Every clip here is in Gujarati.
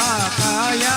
ya kaya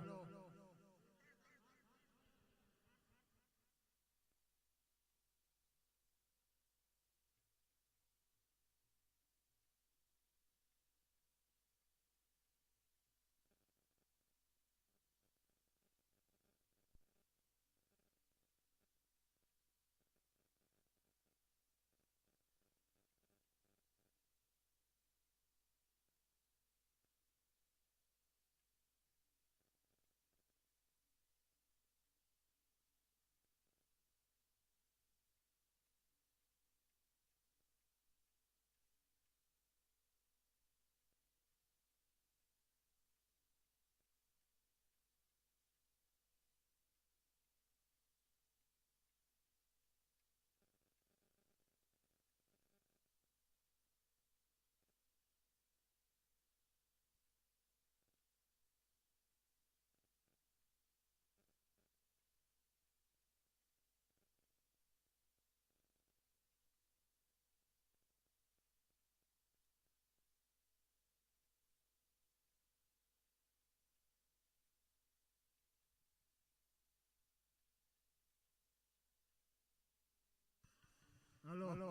hello hello.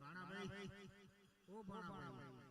Bhanabhai ઓ ભાણાભાઈ